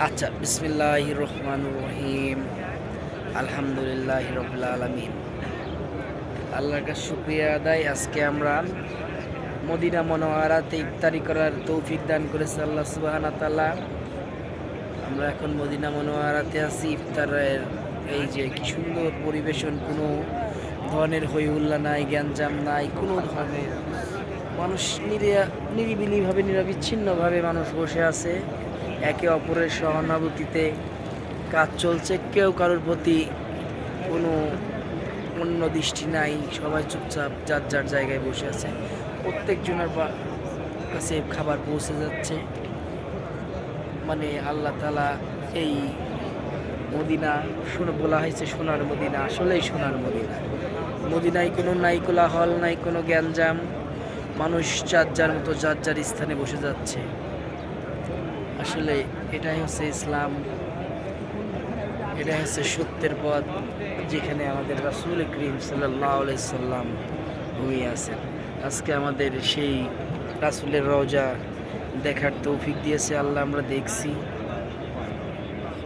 আচ্ছা বিসমিল্লাহ রহমান রহিম। আলহামদুলিল্লাহ রবিল আলমিন। আল্লাহর কাছে শুক্রিয়া আদায়। আজকে আমরা মদিনা মনোয়ারাতে ইফতারি করার তৌফিক দান করেছে আল্লাহ সুবাহানা তালা আমরা এখন মদিনা মনোয়ারাতে আছি। ইফতারের এই যে কি সুন্দর পরিবেশন, কোনো ধরনের হই হুল্লা নাই জ্ঞানজাম নাই, কোনো ধরনের মানুষ নিরিয়া- নিরিবিলিভাবে, নিরবিচ্ছিন্নভাবে মানুষ বসে আছে। একে অপরের সহানুভূতিতে কাজ চলছে, কেউ কারোর প্রতি কোনো অন্য দৃষ্টি নাই, সবাই চুপচাপ যার যার জায়গায় বসে আছে। প্রত্যেকজনের কাছে খাবার পৌঁছে যাচ্ছে। মানে আল্লাহ তালা এই মদিনা শুনে বলা হয়েছে, সোনার মদিনা, আসলেই সোনার মদিনা। মদিনায় কোনো নাই কোলাহল, নাই কোনো জ্ঞানজাম মানুষ যার যার মতো, যার যার স্থানে বসে যাচ্ছে। আসলে এটাই হচ্ছে ইসলাম, এটাই হচ্ছে সত্যের পথ যেখানে আমাদের রাসুল করিম সাল্লাহ সাল্লাম ঘুমিয়ে আছেন। আজকে আমাদের সেই রাসুলের রওজা দেখার তৌফিক দিয়েছে আল্লাহ, আমরা দেখছি।